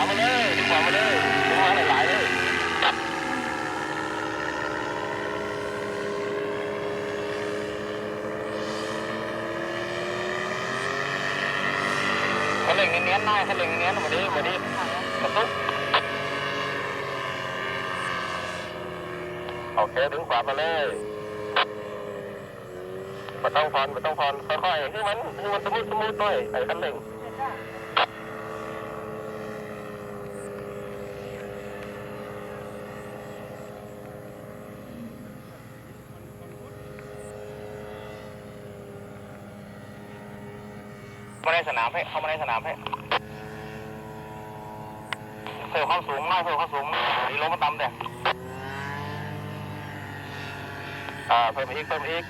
ามาเลยดึงขวามาเลยดึงขวาหลายๆเลยเขาเล็งเนียนๆหน้าเขาเล็งเนียนมาดิมาดิกระตุกโอเคดึงขวามาเลยมาต้องพรมาต้องพรค่อยๆให้มันให้มันสมูทสมูทหน่ยไอ้คันเร่ง มาในสนามให้เข้ามาในสนามให้เพิ่มความสูงมากเพิ่มความสูงนี่ลงมาต่ำเด้อ่าเพิ่มอีกเพิ่มอีก